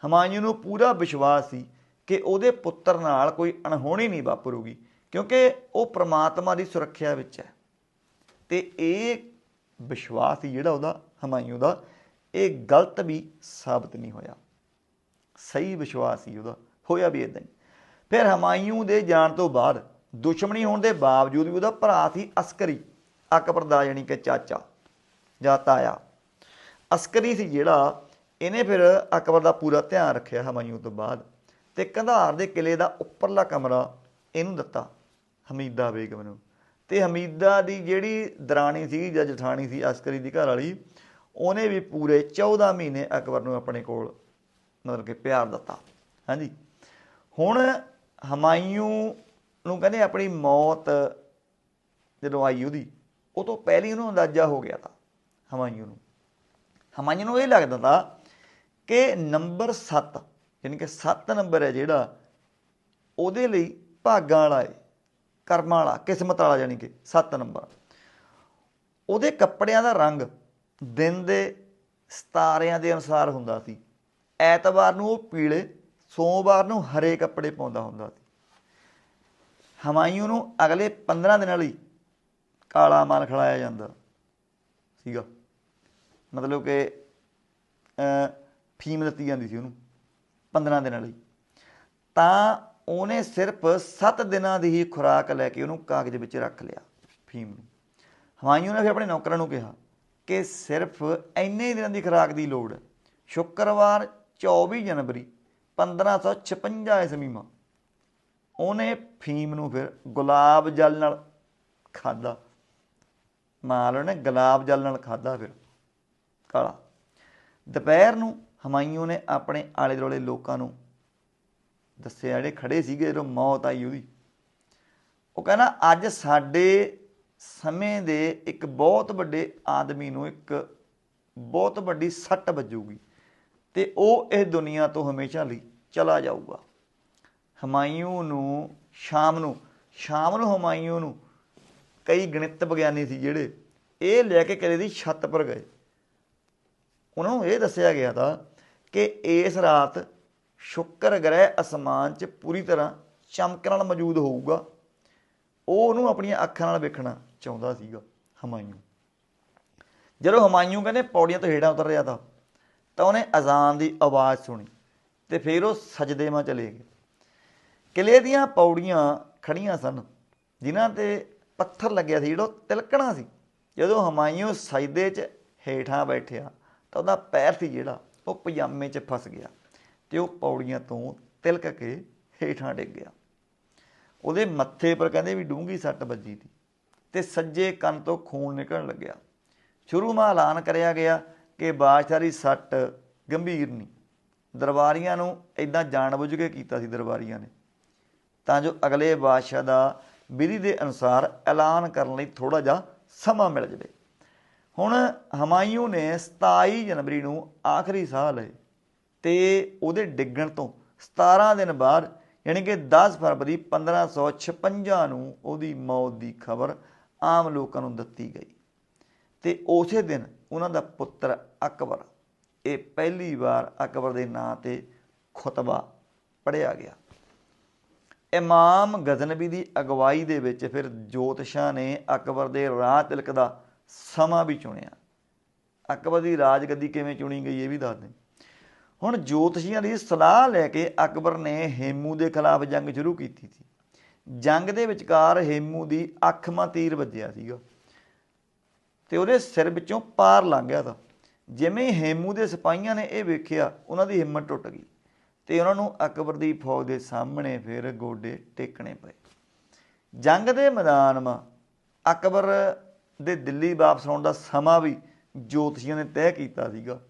ਹਮਾਯੂੰ ਨੂੰ ਪੂਰਾ ਵਿਸ਼ਵਾਸ ਸੀ ਕਿ ਉਹਦੇ ਪੁੱਤਰ ਨਾਲ ਕੋਈ ਅਣਹੋਣੀ ਨਹੀਂ ਵਾਪਰੂਗੀ, ਕਿਉਂਕਿ ਉਹ ਪ੍ਰਮਾਤਮਾ ਦੀ ਸੁਰੱਖਿਆ ਵਿੱਚ ਹੈ। ਤੇ ਇਹ ਵਿਸ਼ਵਾਸ ਸੀ ਜਿਹੜਾ ਉਹਦਾ ਹਮਾਇੂ ਦਾ, ਇਹ ਗਲਤ ਵੀ ਸਾਬਤ ਨਹੀਂ ਹੋਇਆ। ਸਹੀ ਵਿਸ਼ਵਾਸ ਸੀ ਉਹਦਾ ਹੋਇਆ ਵੀ ਇਦਾਂ ਹੀ। ਫਿਰ ਹਮਾਯੂੰ ਦੇ ਜਾਣ ਤੋਂ ਬਾਅਦ ਦੁਸ਼ਮਣੀ ਹੋਣ ਦੇ ਬਾਵਜੂਦ ਵੀ ਉਹਦਾ ਭਰਾ ਸੀ ਅਸਕਰੀ, ਅਕਬਰ ਦਾ ਯਾਨੀ ਕਿ ਚਾਚਾ ਜਾਂ ਤਾਇਆ। ਅਸਕਰੀ ਸੀ ਜਿਹੜਾ, ਇਹਨੇ ਫਿਰ ਅਕਬਰ ਦਾ ਪੂਰਾ ਧਿਆਨ ਰੱਖਿਆ ਹਮਾਯੂੰ ਤੋਂ ਬਾਅਦ। ਤੇ ਕੰਧਾਰ ਦੇ ਕਿਲੇ ਦਾ ਉੱਪਰਲਾ ਕਮਰਾ ਇਹਨੂੰ ਦਿੱਤਾ, ਹਮੀਦਾ ਬੇਗਮ ਨੂੰ। ਤੇ ਹਮੀਦਾ ਦੀ ਜਿਹੜੀ ਦਰਾਣੀ ਸੀ ਜਾਂ ਜਠਾਣੀ ਸੀ ਅਸਕਰੀ ਦੀ ਘਰ ਵਾਲੀ ਉਹਨੇ ਵੀ ਪੂਰੇ 14 ਮਹੀਨੇ ਅਕਬਰ ਨੂੰ ਆਪਣੇ ਕੋਲ ਮਤਲਬ ਕਿ ਪਿਆਰ ਦਿੱਤਾ। ਹਾਂਜੀ। ਹੁਣ ਹਮਾਇੂ ਨੂੰ ਕਹਿੰਦੇ ਆਪਣੀ ਮੌਤ ਜਦੋਂ ਆਈ ਉਹਦੀ, ਉਹ ਤੋਂ ਪਹਿਲਾਂ ਉਹਨੂੰ ਅੰਦਾਜ਼ਾ ਹੋ ਗਿਆ ਤਾਂ ਹਮਾਯੂੰ ਨੂੰ। ਹਮਾਯੂੰ ਨੂੰ ਇਹ ਲੱਗਦਾ ਤਾ ਕਿ ਨੰਬਰ 7 ਯਾਨੀ ਕਿ 7 ਨੰਬਰ ਹੈ ਜਿਹੜਾ, ਉਹਦੇ ਲਈ ਭਾਗਾਂ ਵਾਲਾ ਹੈ, ਕਰਮਾਂ ਵਾਲਾ, ਕਿਸਮਤ ਵਾਲਾ ਯਾਨੀ ਕਿ 7 ਨੰਬਰ। ਉਹਦੇ ਕੱਪੜਿਆਂ ਦਾ ਰੰਗ ਦਿਨ ਦੇ ਸਤਾਰਿਆਂ ਦੇ ਅਨੁਸਾਰ ਹੁੰਦਾ ਸੀ। ਐਤਵਾਰ ਨੂੰ ਉਹ ਪੀਲੇ, ਸੋਮਵਾਰ ਨੂੰ ਹਰੇ ਕੱਪੜੇ ਪਾਉਂਦਾ ਹੁੰਦਾ ਸੀ। ਹਮਾਯੂੰ ਨੂੰ ਅਗਲੇ 15 ਦਿਨਾਂ ਲਈ ਕਾਲਾ ਮਾਲ ਖਿਲਾਇਆ ਜਾਂਦਾ ਸੀਗਾ। ਮਤਲਬ ਕਿ ਫੀਮ ਦਿੱਤੀ ਜਾਂਦੀ ਸੀ ਉਹਨੂੰ। 15 ਦਿਨਾਂ ਲਈ। ਤਾਂ ਉਹਨੇ ਸਿਰਫ 7 ਦਿਨਾਂ ਦੀ ਹੀ ਖੁਰਾਕ ਲੈ ਕੇ ਉਹਨੂੰ ਕਾਗਜ਼ ਵਿੱਚ ਰੱਖ ਲਿਆ, ਫੀਮ ਨੂੰ। ਹਮਾਯੂੰ ਨੇ ਫਿਰ ਆਪਣੇ ਨੌਕਰਾਂ ਨੂੰ ਕਿਹਾ ਕਿ ਸਿਰਫ ਇੰਨੇ ਦਿਨਾਂ ਦੀ ਖੁਰਾਕ ਦੀ ਲੋੜ। ਹੈ ਸ਼ੁੱਕਰਵਾਰ 24 ਜਨਵਰੀ 1556 ਈਸਵੀ ਮਾ। ਉਹਨੇ ਫੀਮ ਨੂੰ ਫਿਰ ਗੁਲਾਬ ਜਲ ਨਾਲ ਖਾਦਾ ਮਾਲ ਉਹਨੇ ਗੁਲਾਬ ਜਲ ਨਾਲ ਖਾਦਾ ਫਿਰ, ਕਾਲਾ। ਦੁਪਹਿਰ ਨੂੰ ਹਮਾਯੂੰ ਨੇ ਆਪਣੇ ਆਲੇ ਦੁਆਲੇ ਲੋਕਾਂ ਨੂੰ ਦੱਸਿਆ, ਜਿਹੜੇ ਖੜੇ ਸੀਗੇ, ਜਦੋਂ ਮੌਤ ਆਈ ਉਹਦੀ। ਉਹ ਕਹਿੰਦਾ, ਅੱਜ ਸਾਡੇ ਸਮੇਂ ਦੇ ਇੱਕ ਬਹੁਤ ਵੱਡੇ ਆਦਮੀ ਨੂੰ ਇੱਕ ਬਹੁਤ ਵੱਡੀ ਸੱਟ ਵੱਜੂਗੀ ਤੇ ਉਹ ਇਸ ਦੁਨੀਆ ਤੋਂ ਹਮੇਸ਼ਾ ਲਈ ਚਲਾ ਜਾਊਗਾ। ਹਮਾਇੂ ਨੂੰ ਸ਼ਾਮ ਨੂੰ ਸ਼ਾਮ ਨੂੰ ਹਮਾਯੂੰ ਨੂੰ ਕਈ ਗਣਿਤ ਵਿਗਿਆਨੀ ਸੀ ਜਿਹੜੇ ਇਹ ਲੈ ਕੇ ਕਿਲੇ ਦੀ ਛੱਤ ਪਰ ਗਏ। ਉਹਨਾਂ ਨੂੰ ਇਹ ਦੱਸਿਆ ਗਿਆ ਤਾਂ ਕਿ ਇਸ ਰਾਤ ਸ਼ੁੱਕਰ ਗ੍ਰਹਿ ਅਸਮਾਨ 'ਚ ਪੂਰੀ ਤਰ੍ਹਾਂ ਚਮਕ ਨਾਲ ਮੌਜੂਦ ਹੋਊਗਾ। ਉਹ ਉਹਨੂੰ ਆਪਣੀਆਂ ਅੱਖਾਂ ਨਾਲ ਵੇਖਣਾ ਚਾਹੁੰਦਾ ਸੀਗਾ ਹਮਾਯੂੰ ਜਦੋਂ ਹਮਾਯੂੰ ਕਹਿੰਦੇ ਪੌੜੀਆਂ ਤੋਂ ਹੇਠਾਂ ਉਤਰ ਰਿਹਾ ਤਾਂ ਤਾਂ ਉਹਨੇ ਅਜ਼ਾਨ ਦੀ ਆਵਾਜ਼ ਸੁਣੀ ਤੇ ਫਿਰ ਉਹ ਸਜਦੇ ਮਾ ਚਲੇ ਗਏ। ਕਿਲੇ ਦੀਆਂ ਪੌੜੀਆਂ ਖੜੀਆਂ ਸਨ, ਜਿਨ੍ਹਾਂ ਤੇ ਪੱਥਰ ਲੱਗਿਆ ਸੀ, ਜਿਹੜਾ ਉਹ ਤਿਲਕਣਾ ਸੀ। ਜਦੋਂ ਹਮਾਯੂੰ ਸਜਦੇ 'ਚ ਹੇਠਾਂ ਬੈਠਿਆ ਤਾਂ ਉਹਦਾ ਪੈਰ ਸੀ ਜਿਹੜਾ ਉਹ ਪਜਾਮੇ 'ਚ ਫਸ ਗਿਆ ਤੇ ਉਹ ਪੌੜੀਆਂ ਤੋਂ ਤਿਲਕ ਕੇ ਹੇਠਾਂ ਡਿੱਗ ਗਿਆ। ਉਹਦੇ ਮੱਥੇ ਪਰ ਕਹਿੰਦੇ ਵੀ ਡੂੰਗੀ ਸੱਟ ਵੱਜੀ ਸੀ ਤੇ ਸੱਜੇ ਕੰਨ ਤੋਂ ਖੂਨ ਨਿਕਲਣ ਲੱਗਿਆ। ਸ਼ੁਰੂ ਮਾ ਐਲਾਨ ਕਰਿਆ ਗਿਆ ਕਿ ਬਾਦਸ਼ਾਹ ਦੀ ਸੱਟ ਗੰਭੀਰ ਨਹੀਂ ਦਰਬਾਰੀਆਂ ਨੂੰ ਇਦਾਂ ਜਾਣਬੁੱਝ ਕੇ ਕੀਤਾ ਸੀ ਦਰਬਾਰੀਆਂ ਨੇ। ਤਾਂ ਜੋ ਅਗਲੇ ਬਾਦਸ਼ਾਹ ਦਾ ਵਿਧੀ ਦੇ ਅਨੁਸਾਰ ਐਲਾਨ ਕਰਨ ਲਈ ਥੋੜਾ ਜਿਹਾ ਸਮਾਂ ਮਿਲ ਜਾਵੇ। ਹੁਣ ਹਮਾਇੂ ਨੇ 27 ਜਨਵਰੀ ਨੂੰ ਆਖਰੀ ਸਾਹ ਲਏ ਤੇ ਉਹਦੇ ਡਿੱਗਣ ਤੋਂ 17 ਦਿਨ ਬਾਅਦ ਯਾਨੀ ਕਿ 10 ਫਰਵਰੀ 1556 ਨੂੰ ਉਹਦੀ ਮੌਤ ਦੀ ਖਬਰ ਆਮ ਲੋਕਾਂ ਨੂੰ ਦਿੱਤੀ ਗਈ। ਤੇ ਉਸੇ ਦਿਨ ਉਹਨਾਂ ਦਾ ਪੁੱਤਰ ਅਕਬਰ, ਇਹ ਪਹਿਲੀ ਵਾਰ ਅਕਬਰ ਦੇ ਨਾਂ ਤੇ ਖੁਤਬਾ ਪੜਿਆ ਗਿਆ। ਇਮਾਮ ਗਜ਼ਨਵੀ ਦੀ ਅਗਵਾਈ ਦੇ ਵਿੱਚ ਫਿਰ ਜੋਤਸ਼ਾਂ ਨੇ ਅਕਬਰ ਦੇ ਰਾਹ ਤਿਲਕ ਦਾ ਸਮਾਂ ਵੀ ਚੁਣਿਆ। ਅਕਬਰ ਦੀ ਰਾਜਗੱਦੀ ਕਿਵੇਂ ਚੁਣੀ ਗਈ ਇਹ ਵੀ ਦੱਸਦੇ ਹੁਣ ਜੋਤਸ਼ੀਆਂ ਦੀ ਸਲਾਹ ਲੈ ਕੇ ਅਕਬਰ ਨੇ ਹੇਮੂ ਦੇ ਖਿਲਾਫ ਜੰਗ ਸ਼ੁਰੂ ਕੀਤੀ ਸੀ। ਜੰਗ ਦੇ ਵਿਚਕਾਰ ਹੇਮੂ ਦੀ ਅੱਖ ਮਾ ਤੀਰ ਵੱਜਿਆ ਸੀਗਾ। ਤੇ ਉਹਦੇ ਸਿਰ ਵਿੱਚੋਂ ਪਾਰ ਲੰਘ ਗਿਆ ਤਾਂ। ਜਿਵੇਂ ਹੇਮੂ ਦੇ ਸਿਪਾਹੀਆਂ ਨੇ ਇਹ ਵੇਖਿਆ, ਉਹਨਾਂ ਦੀ ਹਿੰਮਤ ਟੁੱਟ ਗਈ ਤੇ ਉਹਨਾਂ ਨੂੰ ਅਕਬਰ ਦੀ ਫੌਜ ਦੇ ਸਾਹਮਣੇ ਫਿਰ ਗੋਡੇ ਟੇਕਣੇ ਪਏ। ਜੰਗ ਦੇ ਮੈਦਾਨ 'ਮਾ ਅਕਬਰ ਦੇ ਦਿੱਲੀ ਵਾਪਸ ਆਉਣ ਦਾ ਸਮਾਂ ਵੀ ਜੋਤਸ਼ੀਆਂ ਨੇ ਤੈਅ ਕੀਤਾ ਸੀਗਾ।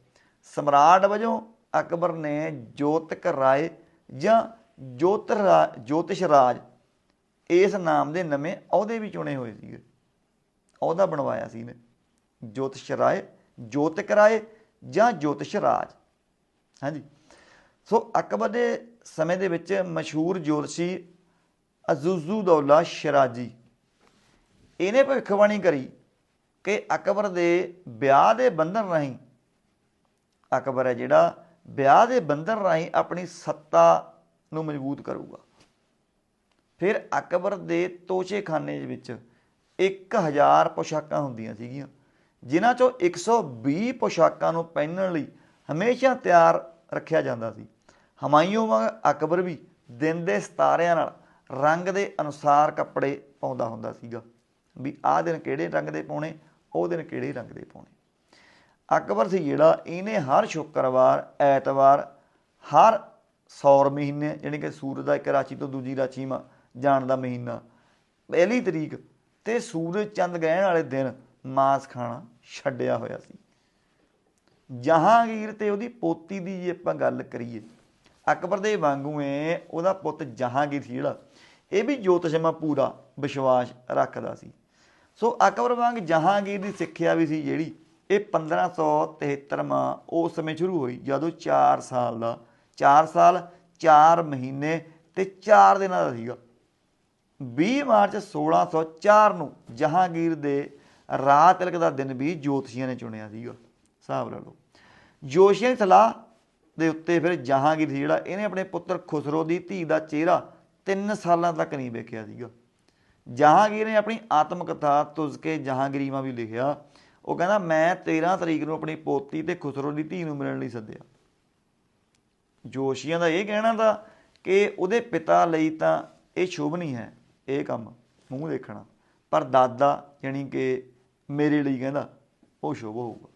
ਸਮਰਾਟ ਵਜੋਂ ਅਕਬਰ ਨੇ ਜੋਤਕ ਰਾਏ ਜਾਂ ਜੋਤਿਰਾ ਜੋਤਿਸ਼ ਰਾਜ ਇਸ ਨਾਮ ਦੇ ਨਵੇਂ ਅਹੁਦੇ ਵੀ ਚੁਣੇ ਹੋਏ ਸੀਗੇ। ਅਹੁਦਾ ਬਣਵਾਇਆ ਸੀ ਨੇ ਜੋਤਿਸ਼ ਰਾਏ, ਜੋਤਿਕ ਰਾਏ ਜਾਂ ਜੋਤਿਸ਼ ਰਾਜ। ਹਾਂਜੀ। ਸੋ ਅਕਬਰ ਦੇ ਸਮੇਂ ਦੇ ਵਿੱਚ ਮਸ਼ਹੂਰ ਜੋਤਸ਼ੀ ਅਜ਼ੂਜ਼ੂ ਦੌਲਾ ਸ਼ਰਾਜੀ। ਇਹਨੇ ਭਵਿੱਖਬਾਣੀ ਕਰੀ। ਕਿ ਅਕਬਰ ਦੇ ਵਿਆਹ ਦੇ ਬੰਧਨ ਰਾਹੀਂ ਅਕਬਰ ਹੈ ਜਿਹੜਾ ਵਿਆਹ ਦੇ ਬੰਧਨ ਰਾਹੀਂ ਆਪਣੀ ਸੱਤਾ ਨੂੰ ਮਜ਼ਬੂਤ ਕਰੂਗਾ। ਫਿਰ ਅਕਬਰ ਦੇ ਤੋਸ਼ੇਖਾਨੇ ਦੇ ਵਿੱਚ 1000 ਪੋਸ਼ਾਕਾਂ ਹੁੰਦੀਆਂ ਸੀਗੀਆਂ, ਜਿਨ੍ਹਾਂ ਚੋਂ 120 ਪੋਸ਼ਾਕਾਂ ਨੂੰ ਪਹਿਨਣ ਲਈ ਹਮੇਸ਼ਾ ਤਿਆਰ ਰੱਖਿਆ ਜਾਂਦਾ ਸੀ। ਹਮਾਯੂੰ ਵਾਂਗ ਅਕਬਰ ਵੀ ਦਿਨ ਦੇ ਸਿਤਾਰਿਆਂ ਨਾਲ ਰੰਗ ਦੇ ਅਨੁਸਾਰ ਕੱਪੜੇ ਪਾਉਂਦਾ ਹੁੰਦਾ ਸੀਗਾ, ਵੀ ਆਹ ਦਿਨ ਕਿਹੜੇ ਰੰਗ ਦੇ ਪਾਉਣੇ ਉਹ ਦਿਨ ਕਿਹੜੇ ਰੰਗ ਦੇ ਪਾਉਣੇ? ਅਕਬਰ ਸੀ ਜਿਹੜਾ ਇਹਨੇ ਹਰ ਸ਼ੁੱਕਰਵਾਰ, ਐਤਵਾਰ, ਹਰ ਸੌਰ ਮਹੀਨੇ ਯਾਨੀ ਕਿ ਸੂਰਜ ਦਾ ਇੱਕ ਰਾਸ਼ੀ ਤੋਂ ਦੂਜੀ ਰਾਸ਼ੀ ਮਾ ਜਾਣ ਦਾ ਮਹੀਨਾ, ਪਹਿਲੀ ਤਰੀਕ ਤੇ ਸੂਰਜ ਚੰਦ ਗ੍ਰਹਿਣ ਵਾਲੇ ਦਿਨ ਮਾਸ ਖਾਣਾ ਛੱਡਿਆ ਹੋਇਆ ਸੀ। ਜਹਾਂਗੀਰ ਤੇ ਉਹਦੀ ਪੋਤੀ ਦੀ ਜੇ ਆਪਾਂ ਗੱਲ ਕਰੀਏ, ਅਕਬਰ ਦੇ ਵਾਂਗੂ ਏ ਉਹਦਾ ਪੁੱਤ ਜਹਾਂਗੀਰ ਸੀ ਜਿਹੜਾ, ਇਹ ਵੀ ਜੋਤਿਸ਼ਮਾ ਪੂਰਾ ਵਿਸ਼ਵਾਸ ਰੱਖਦਾ ਸੀ। ਸੋ ਅਕਬਰ ਵਾਂਗ ਜਹਾਂਗੀਰ ਦੀ ਸਿੱਖਿਆ ਵੀ ਸੀ ਜਿਹੜੀ ਇਹ 1573 ਮਾ ਉਸ ਸਮੇਂ ਸ਼ੁਰੂ ਹੋਈ, ਜਦੋਂ 4 ਸਾਲ ਦਾ 4 ਸਾਲ 4 ਮਹੀਨੇ ਤੇ 4 ਦਿਨਾਂ ਦਾ ਸੀਗਾ। 20 ਮਾਰਚ 1604 ਨੂੰ ਜਹਾਂਗੀਰ ਦੇ ਰਾਤ ਤਿਲਕ ਦਾ ਦਿਨ ਵੀ ਜੋਤਸ਼ੀਆਂ ਨੇ ਚੁਣਿਆ ਸੀਗਾ, ਹਿਸਾਬ ਲਾ ਲਓ। ਜੋਤਸ਼ੀਆਂ ਦੀ ਸਲਾਹ ਦੇ ਉੱਤੇ ਫਿਰ ਜਹਾਂਗੀਰ ਸੀ ਜਿਹੜਾ, ਇਹਨੇ ਆਪਣੇ ਪੁੱਤਰ ਖੁਸਰੋ ਦੀ ਧੀ ਦਾ ਚਿਹਰਾ 3 ਸਾਲਾਂ ਤੱਕ ਨਹੀਂ ਵੇਖਿਆ ਸੀਗਾ। ਜਹਾਂਗੀਰ ਨੇ ਆਪਣੀ ਆਤਮ ਕਥਾ ਤੁਜ਼ਕੇ ਜਹਾਂਗੀਰੀਮਾ ਵੀ ਲਿਖਿਆ। ਉਹ ਕਹਿੰਦਾ, ਮੈਂ 13 ਤਰੀਕ ਨੂੰ ਆਪਣੀ ਪੋਤੀ ਤੇ ਖੁਸਰੋ ਦੀ ਧੀ ਨੂੰ ਮਿਲਣ ਲਈ ਸੱਦਿਆ। ਜੋਸ਼ੀਆਂ ਦਾ ਇਹ ਕਹਿਣਾ ਦਾ ਕਿ ਉਹਦੇ ਪਿਤਾ ਲਈ ਤਾਂ ਇਹ ਸ਼ੁਭ ਨਹੀਂ ਹੈ, ਇਹ ਕੰਮ ਮੂੰਹ ਦੇਖਣਾ। ਪਰ ਦਾਦਾ ਯਾਨੀ ਕਿ ਮੇਰੇ ਲਈ ਕਹਿੰਦਾ, ਉਹ ਸ਼ੁਭ ਹੋਊਗਾ।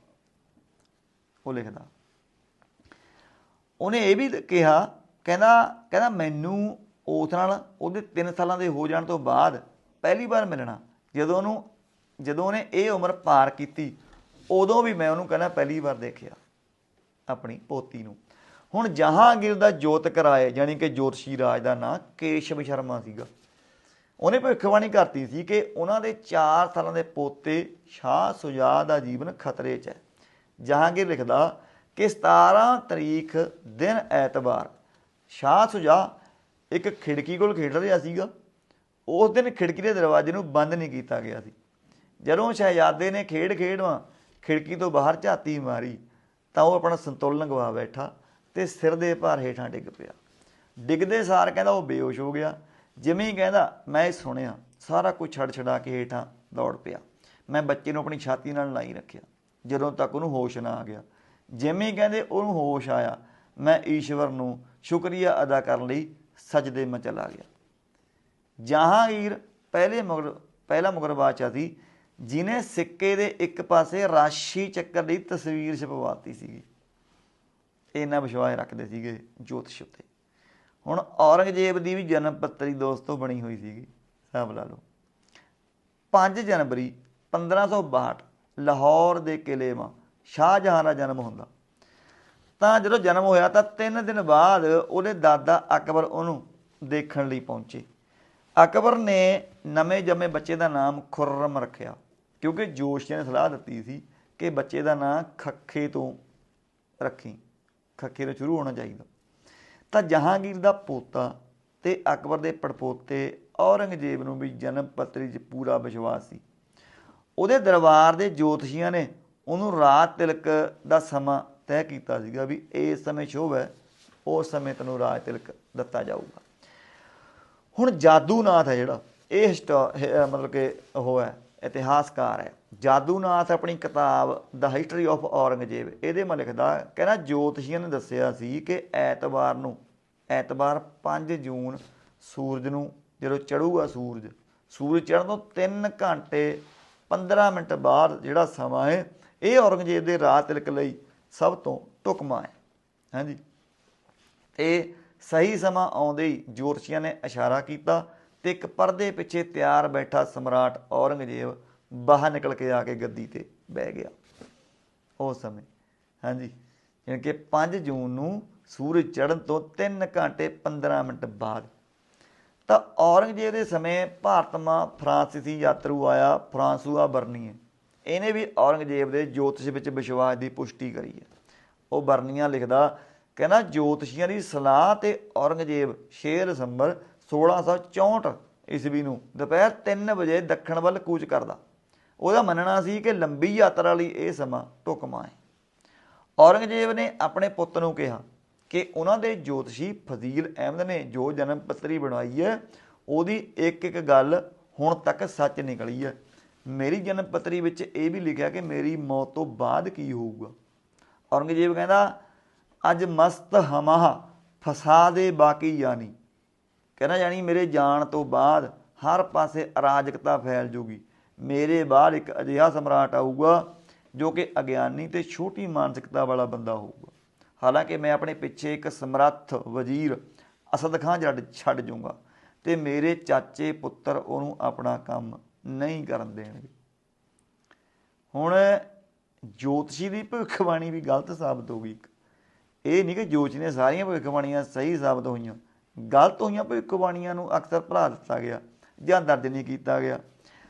ਉਹ ਲਿਖਦਾ। ਉਹਨੇ ਇਹ ਵੀ ਕਿਹਾ, ਕਹਿੰਦਾ ਕਹਿੰਦਾ ਮੈਨੂੰ ਉਸ ਨਾਲ ਉਹਦੇ 3 ਸਾਲਾਂ ਦੇ ਹੋ ਜਾਣ ਤੋਂ ਬਾਅਦ ਪਹਿਲੀ ਵਾਰ ਮਿਲਣਾ। ਜਦੋਂ ਉਹਨੂੰ, ਜਦੋਂ ਉਹਨੇ ਇਹ ਉਮਰ ਪਾਰ ਕੀਤੀ, ਉਦੋਂ ਵੀ ਮੈਂ ਉਹਨੂੰ ਕਹਿੰਦਾ ਪਹਿਲੀ ਵਾਰ ਦੇਖਿਆ ਆਪਣੀ ਪੋਤੀ ਨੂੰ। ਹੁਣ ਜਹਾਂਗੀਰ ਦਾ ਜੋਤਕ ਰਾਏ ਯਾਨੀ ਕਿ ਜੋਤਸ਼ੀ ਰਾਜ ਦਾ ਨਾਂ ਕੇਸ਼ਵ ਸ਼ਰਮਾ ਸੀਗਾ। ਉਹਨੇ ਭਵਿੱਖਬਾਣੀ ਕਰਤੀ ਸੀ ਕਿ ਉਹਨਾਂ ਦੇ 4 ਸਾਲਾਂ ਦੇ ਪੋਤੇ ਸ਼ਾਹ ਸੁਜਾ ਦਾ ਜੀਵਨ ਖਤਰੇ 'ਚ ਹੈ। ਜਹਾਂਗੀਰ ਲਿਖਦਾ ਕਿ 17 ਤਰੀਕ ਦਿਨ ਐਤਵਾਰ ਸ਼ਾਹ ਸੁਜਾ ਇੱਕ ਖਿੜਕੀ ਕੋਲ ਖੇਡ ਰਿਹਾ ਸੀਗਾ। ਉਸ ਦਿਨ ਖਿੜਕੀ ਦੇ ਦਰਵਾਜ਼ੇ ਨੂੰ ਬੰਦ ਨਹੀਂ ਕੀਤਾ ਗਿਆ ਸੀ। ਜਦੋਂ ਸ਼ਹਿਜ਼ਾਦੇ ਨੇ ਖੇਡ ਖੇਡਵਾ, ਖਿੜਕੀ ਤੋਂ ਬਾਹਰ ਝਾਤੀ ਮਾਰੀ, ਤਾਂ ਉਹ ਆਪਣਾ ਸੰਤੁਲਨ ਗਵਾ ਬੈਠਾ ਤੇ ਸਿਰ ਦੇ ਭਾਰ ਹੇਠਾਂ ਡਿੱਗ ਪਿਆ। ਡਿੱਗਦੇ ਸਾਰ ਕਹਿੰਦਾ, ਉਹ ਬੇਹੋਸ਼ ਹੋ ਗਿਆ। ਜਿਵੇਂ ਹੀ ਕਹਿੰਦਾ, ਮੈਂ ਇਹ ਸੁਣਿਆ, ਸਾਰਾ ਕੁਝ ਛੱਡ ਛਡਾ ਕੇ ਹੇਠਾਂ ਦੌੜ ਪਿਆ। ਮੈਂ ਬੱਚੇ ਨੂੰ ਆਪਣੀ ਛਾਤੀ ਨਾਲ ਲਾਈ ਰੱਖਿਆ। ਜਦੋਂ ਤੱਕ ਉਹਨੂੰ ਹੋਸ਼ ਨਾ ਆ ਗਿਆ। ਜਿਵੇਂ ਹੀ ਕਹਿੰਦੇ, ਉਹਨੂੰ ਹੋਸ਼ ਆਇਆ, ਮੈਂ ਈਸ਼ਵਰ ਨੂੰ ਸ਼ੁਕਰੀਆ ਅਦਾ ਕਰਨ ਲਈ ਸਜਦੇ ਮੈਂ ਚਲਾ ਗਿਆ। ਜਹਾਂਗੀਰ ਪਹਿਲੇ ਮੁਗਲ, ਪਹਿਲਾ ਮੁਗਲ ਬਾਦਸ਼ਾਹ ਸੀ, ਜਿਨੇ ਸਿੱਕੇ ਦੇ ਇੱਕ ਪਾਸੇ ਰਾਸ਼ੀ ਚੱਕਰ ਦੀ ਤਸਵੀਰ ਛਪਵਾਤੀ ਸੀਗੀ। ਇਹਨਾਂ ਵਿਸ਼ਵਾਸ ਰੱਖਦੇ ਸੀਗੇ ਜੋਤਿਸ਼ ਉੱਤੇ। ਹੁਣ ਔਰੰਗਜ਼ੇਬ ਦੀ ਵੀ ਜਨਮ ਪੱਤਰੀ ਦੋਸਤੋ ਬਣੀ ਹੋਈ ਸੀਗੀ, ਹਿਸਾਬ ਲਾ ਲਓ। 5 ਜਨਵਰੀ 1562 ਲਾਹੌਰ ਦੇ ਕਿਲੇ ਮਾ ਸ਼ਾਹਜਹਾਨ ਦਾ ਜਨਮ ਹੁੰਦਾ। ਤਾਂ ਜਦੋਂ ਜਨਮ ਹੋਇਆ ਤਾਂ 3 ਦਿਨ ਬਾਅਦ ਉਹਦੇ ਦਾਦਾ ਅਕਬਰ ਉਹਨੂੰ ਦੇਖਣ ਲਈ ਪਹੁੰਚੇ। ਅਕਬਰ ਨੇ ਨਵੇਂ ਜੰਮੇ ਬੱਚੇ ਦਾ ਨਾਮ ਖੁਰਰਮ ਰੱਖਿਆ, ਕਿਉਂਕਿ ਜੋਸ਼ੀਆਂ ਨੇ ਸਲਾਹ ਦਿੱਤੀ ਸੀ ਕਿ ਬੱਚੇ ਦਾ ਨਾਮ ਖੱਖੇ ਤੋਂ ਰੱਖੀ, ਖੱਖੇ ਤੋਂ ਸ਼ੁਰੂ ਹੋਣਾ ਚਾਹੀਦਾ। ਤਾਂ ਜਹਾਂਗੀਰ ਦਾ ਪੋਤਾ ਤੇ ਅਕਬਰ ਦੇ ਪੜਪੋਤੇ ਔਰੰਗਜ਼ੇਬ ਨੂੰ ਵੀ ਜਨਮ ਪੱਤਰੀ 'ਚ ਪੂਰਾ ਵਿਸ਼ਵਾਸ ਸੀ। ਉਹਦੇ ਦਰਬਾਰ ਦੇ ਜੋਤਸ਼ੀਆਂ ਨੇ ਉਹਨੂੰ ਰਾਤ ਤਿਲਕ ਦਾ ਸਮਾਂ ਤੈਅ ਕੀਤਾ ਸੀਗਾ ਵੀ ਇਸ ਸਮੇਂ ਸ਼ੁਭ ਹੈ, ਉਸ ਸਮੇਂ ਤੈਨੂੰ ਰਾਜ ਤਿਲਕ ਦਿੱਤਾ ਜਾਊਗਾ। ਹੁਣ ਜਾਦੂਨਾਥ ਹੈ ਜਿਹੜਾ, ਇਹ ਹਿਸਟੋ- ਮਤਲਬ ਕਿ ਉਹ ਹੈ, ਇਤਿਹਾਸਕਾਰ ਹੈ। ਜਾਦੂਨਾਥ ਆਪਣੀ ਕਿਤਾਬ ਦਾ ਹਿਸਟਰੀ ਆਫ ਔਰੰਗਜ਼ੇਬ ਇਹਦੇ ਮੈਂ ਲਿਖਦਾ, ਕਹਿੰਦਾ ਜੋਤਸ਼ੀਆਂ ਨੇ ਦੱਸਿਆ ਸੀ ਕਿ ਐਤਵਾਰ ਨੂੰ, ਐਤਵਾਰ 5 ਜੂਨ ਸੂਰਜ ਨੂੰ ਜਦੋਂ ਚੜੂਗਾ ਸੂਰਜ ਸੂਰਜ ਚੜ੍ਹਨ ਤੋਂ 3 ਘੰਟੇ 15 ਮਿੰਟ ਬਾਅਦ ਜਿਹੜਾ ਸਮਾਂ ਹੈ, ਇਹ ਔਰੰਗਜ਼ੇਬ ਦੇ ਰਾਤ ਤਿਲਕ ਲਈ ਸਭ ਤੋਂ ਢੁਕਮਾ ਹੈ। ਹਾਂਜੀ। ਤੇ ਸਹੀ ਸਮਾਂ ਆਉਂਦੇ ਹੀ ਜੋਤਸ਼ੀਆਂ ਨੇ ਇਸ਼ਾਰਾ ਕੀਤਾ ਤੇ ਇੱਕ ਪਰਦੇ ਪਿੱਛੇ ਤਿਆਰ ਬੈਠਾ ਸਮਰਾਟ ਔਰੰਗਜ਼ੇਬ ਬਾਹਰ ਨਿਕਲ ਕੇ ਆ ਕੇ ਗੱਦੀ ਤੇ ਬਹਿ ਗਿਆ। ਉਸ ਸਮੇਂ, ਹਾਂਜੀ ਯਾਨੀ ਕਿ 5 ਜੂਨ ਨੂੰ ਸੂਰਜ ਚੜ੍ਹਨ ਤੋਂ 3 ਘੰਟੇ 15 ਮਿੰਟ ਬਾਅਦ। ਤਾਂ ਔਰੰਗਜ਼ੇਬ ਦੇ ਸਮੇਂ ਭਾਰਤ ਮਾ ਫਰਾਂਸੀਸੀ ਯਾਤਰੂ ਆਇਆ ਫਰਾਂਸੂਆ ਬਰਨੀਏ। ਇਹਨੇ ਵੀ ਔਰੰਗਜ਼ੇਬ ਦੇ ਜੋਤਿਸ਼ ਵਿੱਚ ਵਿਸ਼ਵਾਸ ਦੀ ਪੁਸ਼ਟੀ ਕਰੀ ਹੈ। ਉਹ ਬਰਨੀਆ ਲਿਖਦਾ ਕਹਿੰਦਾ ਜੋਤਸ਼ੀਆਂ ਦੀ ਸਲਾਹ ਤੇ ਔਰੰਗਜ਼ੇਬ 6 ਦਸੰਬਰ 1664 ਈਸਵੀ ਨੂੰ ਦੁਪਹਿਰ 3 ਵਜੇ ਦੱਖਣ ਵੱਲ ਕੂਚ ਕਰਦਾ। ਉਹਦਾ ਮੰਨਣਾ ਸੀ ਕਿ ਲੰਬੀ ਯਾਤਰਾ ਲਈ ਇਹ ਸਮਾਂ ਢੁਕਵਾਂ ਹੈ। ਔਰੰਗਜ਼ੇਬ ਨੇ ਆਪਣੇ ਪੁੱਤ ਨੂੰ ਕਿਹਾ ਕਿ ਉਹਨਾਂ ਦੇ ਜੋਤਸ਼ੀ ਫਜ਼ੀਲ ਅਹਿਮਦ ਨੇ ਜੋ ਜਨਮ ਪੱਤਰੀ ਬਣਾਈ ਹੈ, ਉਹਦੀ ਇੱਕ ਇੱਕ ਗੱਲ ਹੁਣ ਤੱਕ ਸੱਚ ਨਿਕਲੀ ਹੈ। ਮੇਰੀ ਜਨਮ ਪੱਤਰੀ ਵਿੱਚ ਇਹ ਵੀ ਲਿਖਿਆ ਕਿ ਮੇਰੀ ਮੌਤ ਤੋਂ ਬਾਅਦ ਕੀ ਹੋਊਗਾ। ਔਰੰਗਜ਼ੇਬ ਕਹਿੰਦਾ ਅੱਜ ਮਸਤ ਹਮਾਹ, ਫਸਾ ਦੇ ਬਾਕੀ ਜਾਨੀ। ਕਹਿੰਦਾ ਜਾਨੀ ਮੇਰੇ ਜਾਣ ਤੋਂ ਬਾਅਦ ਹਰ ਪਾਸੇ ਅਰਾਜਕਤਾ ਫੈਲ ਜੂਗੀ। ਮੇਰੇ ਬਾਅਦ ਇੱਕ ਅਜਿਹਾ ਸਮਰਾਟ ਆਊਗਾ ਜੋ ਕਿ ਅਗਿਆਨੀ ਤੇ ਛੋਟੀ ਮਾਨਸਿਕਤਾ ਵਾਲਾ ਬੰਦਾ ਹੋਊਗਾ। ਹਾਲਾਂਕਿ ਮੈਂ ਆਪਣੇ ਪਿੱਛੇ ਇੱਕ ਸਮਰੱਥ ਵਜ਼ੀਰ ਅਸਦ ਖਾਨ ਛੱਡ ਛੱਡ ਜੂੰਗਾ ਤੇ ਮੇਰੇ ਚਾਚੇ ਪੁੱਤਰ ਉਹਨੂੰ ਆਪਣਾ ਕੰਮ ਨਹੀਂ ਕਰਨ ਦੇਣਗੇ। ਹੁਣ ਜੋਤਸ਼ੀ ਦੀ ਭਵਿੱਖਬਾਣੀ ਵੀ ਗਲਤ ਸਾਬਤ ਹੋ ਗਈ ਇੱਕ। ਇਹ ਨਹੀਂ ਕਿ ਜੋਤਸ਼ੀ ਨੇ ਸਾਰੀਆਂ ਭਵਿੱਖਬਾਣੀਆਂ ਸਹੀ ਸਾਬਤ ਹੋਈਆਂ। ਗਲਤ ਹੋਈਆਂ ਭਵਿੱਖਬਾਣੀਆਂ ਨੂੰ ਅਕਸਰ ਭੁਲਾ ਦਿੱਤਾ ਗਿਆ ਜਾਂ ਦਰਜ ਨਹੀਂ ਕੀਤਾ ਗਿਆ।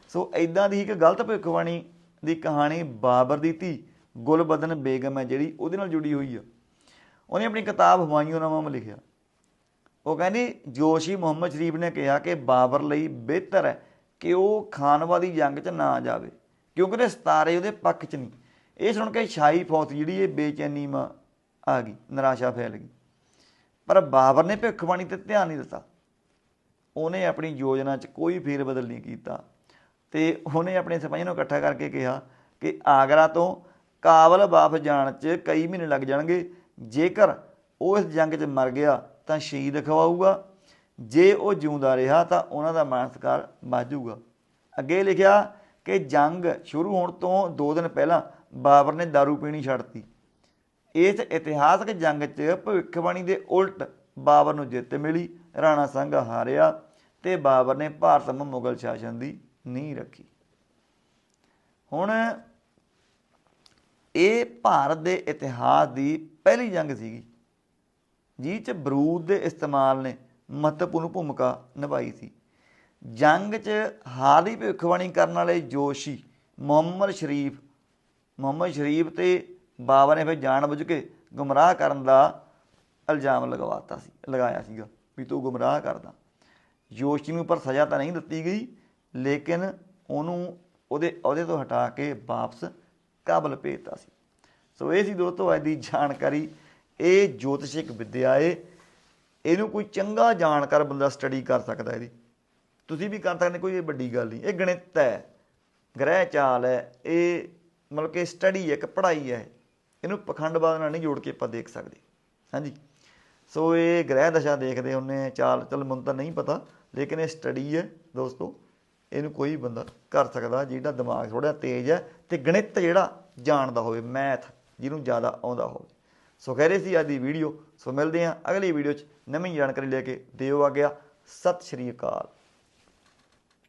ਸੋ ਐਦਾਂ ਦੀ ਇੱਕ ਗਲਤ ਭਵਿੱਖਬਾਣੀ ਦੀ ਕਹਾਣੀ ਬਾਬਰ ਦੀ ਧੀ ਗੁਲਬਦਨ ਬੇਗਮ ਹੈ ਜਿਹੜੀ ਉਹਦੇ ਨਾਲ ਜੁੜੀ ਹੋਈ ਆ। ਉਹਨੇ ਆਪਣੀ ਕਿਤਾਬ ਹੁਮਾਯੂਨਾਮਾ ਵਿੱਚ ਲਿਖਿਆ। ਉਹ ਕਹਿੰਦੀ, ਜੋਸ਼ੀ ਮੁਹੰਮਦ ਸ਼ਰੀਫ ਨੇ ਕਿਹਾ ਕਿ ਬਾਬਰ ਲਈ ਬਿਹਤਰ ਹੈ ਕਿ ਉਹ ਖਾਨਵਾ ਦੀ ਜੰਗ 'ਚ ਨਾ ਜਾਵੇ, ਕਿਉਂਕਿ ਉਹਦੇ ਸਤਾਰੇ ਉਹਦੇ ਪੱਖ 'ਚ ਨਹੀਂ। ਇਹ ਸੁਣ ਕੇ ਸ਼ਾਹੀ ਫੌਜ ਜਿਹੜੀ ਇਹ ਬੇਚੈਨੀ ਮਾਂ ਆ ਗਈ, ਨਿਰਾਸ਼ਾ ਫੈਲ ਗਈ। ਪਰ ਬਾਬਰ ਨੇ ਭਿੱਖਬਾਣੀ ਤੇ ਧਿਆਨ ਨਹੀਂ ਦਿੱਤਾ। ਉਹਨੇ ਆਪਣੀ ਯੋਜਨਾ 'ਚ ਕੋਈ ਫੇਰ ਬਦਲ ਨਹੀਂ ਕੀਤਾ ਤੇ ਉਹਨੇ ਆਪਣੇ ਸਿਪਾਹੀਆਂ ਨੂੰ ਇਕੱਠਾ ਕਰਕੇ ਕਿਹਾ ਕਿ ਆਗਰਾ ਤੋਂ ਕਾਬਲ ਵਾਪਸ ਜਾਣ 'ਚ ਕਈ ਮਹੀਨੇ ਲੱਗ ਜਾਣਗੇ। ਜੇਕਰ ਉਹ ਇਸ ਜੰਗ 'ਚ ਮਰ ਗਿਆ ਤਾਂ ਸ਼ਹੀਦ ਖਵਾਊਗਾ। ਜੇ ਉਹ ਜਿਉਂਦਾ ਰਿਹਾ ਤਾਂ ਉਹਨਾਂ ਦਾ ਮਾਣ ਸਤਿਕਾਰ ਬਾਜੂਗਾ ਅੱਗੇ ਲਿਖਿਆ ਕਿ ਜੰਗ ਸ਼ੁਰੂ ਹੋਣ ਤੋਂ 2 ਦਿਨ ਪਹਿਲਾਂ ਬਾਬਰ ਨੇ दारू ਪੀਣੀ ਛੱਡਤੀ ਇਸ ਇਤਿਹਾਸਕ ਜੰਗ 'ਚ ਭਵਿੱਖਬਾਣੀ ਦੇ ਉਲਟ ਬਾਬਰ ਨੂੰ ਜਿੱਤ ਮਿਲੀ, ਰਾਣਾ ਸੰਘ ਹਾਰਿਆ ਤੇ ਬਾਬਰ ਨੇ ਭਾਰਤ ਨੂੰ ਮੁਗਲ ਸ਼ਾਸਨ ਦੀ ਨੀਂਹ ਰੱਖੀ। ਹੁਣ ਇਹ ਭਾਰਤ ਦੇ ਇਤਿਹਾਸ ਦੀ ਪਹਿਲੀ ਜੰਗ ਸੀਗੀ, ਜਿਹ 'ਚ ਬਰੂਦ ਦੇ ਇਸਤੇਮਾਲ ਨੇ ਮਹੱਤਵਪੂਰਨ ਭੂਮਿਕਾ ਨਿਭਾਈ ਸੀ। ਜੰਗ 'ਚ ਹਾਰ ਦੀ ਭਵਿੱਖਬਾਣੀ ਕਰਨ ਵਾਲੇ ਜੋਸ਼ੀ ਮੁਹੰਮਦ ਸ਼ਰੀਫ ਮੁਹੰਮਦ ਸ਼ਰੀਫ ਤੇ ਬਾਬਾ ਨੇ ਫਿਰ ਜਾਣਬੁੱਝ ਕੇ ਗੁੰਮਰਾਹ ਕਰਨ ਦਾ ਇਲਜ਼ਾਮ ਲਗਵਾਤਾ ਸੀ, ਲਗਾਇਆ ਸੀਗਾ ਵੀ ਤੂੰ ਗੁੰਮਰਾਹ ਕਰਦਾ। ਜੋਸ਼ੀ ਨੂੰ ਪਰ ਸਜ਼ਾ ਤਾਂ ਨਹੀਂ ਦਿੱਤੀ ਗਈ, ਲੇਕਿਨ ਉਹਨੂੰ ਉਹਦੇ ਅਹੁਦੇ ਤੋਂ ਹਟਾ ਕੇ ਵਾਪਸ ਕਾਬਲ ਭੇਜਤਾ ਸੀ। ਸੋ ਇਹ ਸੀ ਦੋਸਤੋ ਅੱਜ ਦੀ ਜਾਣਕਾਰੀ। ਇਹ ਜੋਤਿਸ਼ਿਕ ਵਿਦਿਆ ਏ। ਇਹਨੂੰ ਕੋਈ ਚੰਗਾ ਜਾਣਕਾਰ ਬੰਦਾ ਸਟੱਡੀ ਕਰ ਸਕਦਾ ਇਹਦੀ। ਤੁਸੀਂ ਵੀ ਕਰ ਸਕਦੇ, ਕੋਈ ਇਹ ਵੱਡੀ ਗੱਲ ਨਹੀਂ। ਇਹ ਗਣਿਤ ਹੈ, ਗ੍ਰਹਿ ਚਾਲ ਹੈ, ਇਹ ਮਤਲਬ ਕਿ ਸਟੱਡੀ ਹੈ, ਇੱਕ ਪੜ੍ਹਾਈ ਹੈ। ਇਹਨੂੰ ਪਖੰਡਵਾਦ ਨਾਲ ਨਹੀਂ ਜੋੜ ਕੇ ਆਪਾਂ ਦੇਖ ਸਕਦੇ। ਹਾਂਜੀ। ਸੋ ਇਹ ਗ੍ਰਹਿ ਦਸ਼ਾ ਦੇਖਦੇ ਹੁੰਨੇ ਚਾਲ, ਚਲ ਮੈਨੂੰ ਤਾਂ ਨਹੀਂ ਪਤਾ, ਲੇਕਿਨ ਇਹ ਸਟੱਡੀ ਹੈ ਦੋਸਤੋ, ਇਹਨੂੰ ਕੋਈ ਬੰਦਾ ਕਰ ਸਕਦਾ ਜਿਹਦਾ ਦਿਮਾਗ ਥੋੜਾ ਤੇਜ਼ ਹੈ ਤੇ ਗਣਿਤ ਜਿਹੜਾ ਜਾਣਦਾ ਹੋਵੇ ਮੈਥ ਜਿਹਨੂੰ ਜ਼ਿਆਦਾ ਆਉਂਦਾ ਹੋਵੇ। ਸੋ ਕਹਿ ਰਹੇ ਸੀ ਅੱਜ ਦੀ ਵੀਡੀਓ ਸੋ ਮਿਲਦੇ ਹਾਂ ਅਗਲੀ ਵੀਡੀਓ 'ਚ। ਨਵੀਂ ਜਾਣਕਾਰੀ ਲੈ ਕੇ ਦਿਓ ਆ। ਗਿਆ ਸਤਿ ਸ਼੍ਰੀ ਅਕਾਲ।